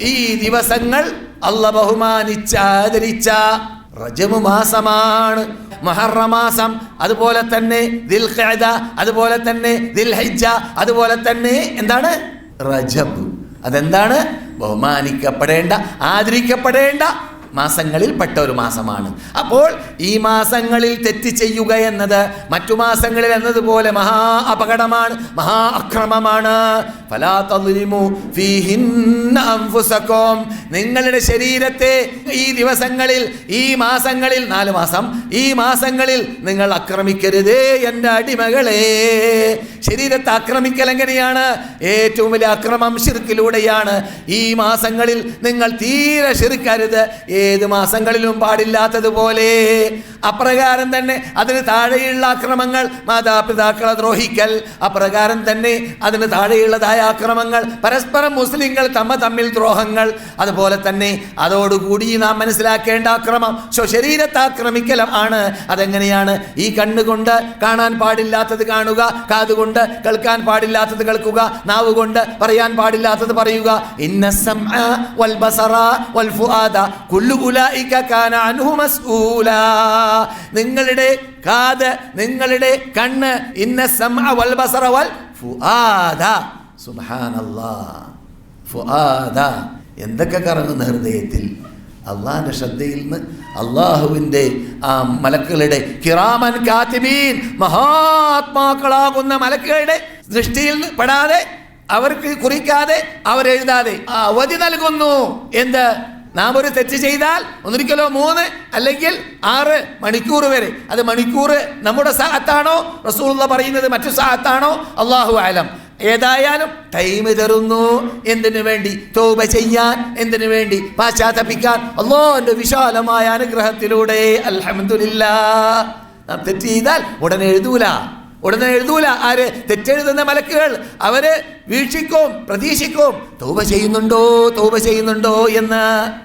ഈ ദിവസങ്ങൾ അല്ല ബഹുമാനിച്ച ആദരിച്ച റജമു മാസമാണ്. മഹറമാസം അതുപോലെ തന്നെ ദിൽഖഅദ അതുപോലെ തന്നെ ദിൽഹജ്ജ അതുപോലെ തന്നെ എന്താണ്? റജബ്. അതെന്താണ്? ബഹുമാനിക്കപ്പെടേണ്ട ആദരിക്കപ്പെടേണ്ട മാസങ്ങളിൽ പെട്ട ഒരു മാസമാണ്. അപ്പോൾ ഈ മാസങ്ങളിൽ തെറ്റ് ചെയ്യുക എന്നത് മറ്റു മാസങ്ങളിൽ എന്നതുപോലെ മഹാ അപകടമാണ് മഹാ അക്രമമാണ്. നിങ്ങളുടെ ശരീരത്തെ ഈ ദിവസങ്ങളിൽ ഈ മാസങ്ങളിൽ നാല് മാസം ഈ മാസങ്ങളിൽ നിങ്ങൾ ആക്രമിക്കരുതേ എന്റെ അടിമകളെ. ശരീരത്തെ ആക്രമിക്കൽ എങ്ങനെയാണ്? ഏറ്റവും വലിയ അക്രമം ശിർക്കിലൂടെയാണ്. ഈ മാസങ്ങളിൽ നിങ്ങൾ തീരെ ശിർക്കരുത്. ഏത് മാസങ്ങളിലും പാടില്ലാത്തതുപോലെ. അപ്രകാരം തന്നെ അതിന് താഴെയുള്ള അക്രമങ്ങൾ മാതാപിതാക്കളെ ദ്രോഹിക്കൽ. അപ്രകാരം തന്നെ അതിന് താഴെയുള്ളതായ അക്രമങ്ങൾ പരസ്പരം മുസ്ലിങ്ങൾ തമ്മ തമ്മിൽ ദ്രോഹങ്ങൾ. അതുപോലെ തന്നെ അതോടുകൂടി നാം മനസ്സിലാക്കേണ്ട അക്രമം ശരീരത്തെ ആക്രമിക്കലാണ് അതെങ്ങനെയാണ്? ഈ കണ്ണുകൊണ്ട് കാണാൻ പാടില്ലാത്തത് കാണുക കാതുകൊണ്ട് കേൾക്കാൻ പാടില്ലാത്തത് കേൾക്കുക നാവ് കൊണ്ട് പറയാൻ പാടില്ലാത്തത് പറയുക. നിങ്ങളുടെ കാത് നിങ്ങളുടെ കണ്ണ് ഇന്ന വൽ ഫുആദ. ഫുആദ. എന്തൊക്കെ കറങ്ങുന്ന ഹൃദയത്തിൽ? അള്ളാഹിന്റെ ശ്രദ്ധയിൽ നിന്ന് അള്ളാഹുവിന്റെ ആ മലക്കുകളുടെ കിറാമൻ കാത്തിബീൻ മഹാത്മാക്കളാകുന്ന മലക്കുകളുടെ ദൃഷ്ടിയിൽ നിന്ന് പെടാതെ അവർക്ക് കുറിക്കാതെ അവരെഴുതാതെ ആ അവധി നൽകുന്നു എന്ത് നാം ഒരു തെറ്റ് ചെയ്താൽ ഒന്നിരിക്കലോ മൂന്ന് അല്ലെങ്കിൽ ആറ് മണിക്കൂർ വരെ. അത് മണിക്കൂർ നമ്മുടെ സാഹത്താണോ റസൂള്ള പറയുന്നത് മറ്റു സാഹത്താണോ അള്ളാഹു ആലം ഏതായാലും ടൈം തരുന്നു. എന്തിനു വേണ്ടി? തോപ ചെയ്യാൻ. എന്തിനു വേണ്ടി? പാശ്ചാത്തപിക്കാൻ. അള്ളാന്റെ വിശാലമായ അനുഗ്രഹത്തിലൂടെ. അലഹമില്ല തെറ്റ് ചെയ്താൽ ഉടനെ എഴുതൂല. ഉടനെ എഴുതൂല. ആര്? തെറ്റെഴുതുന്ന മലക്കുകൾ. അവർ വീക്ഷിക്കും പ്രതീക്ഷിക്കും. തോപ ചെയ്യുന്നുണ്ടോ? തോപ ചെയ്യുന്നുണ്ടോ എന്ന്.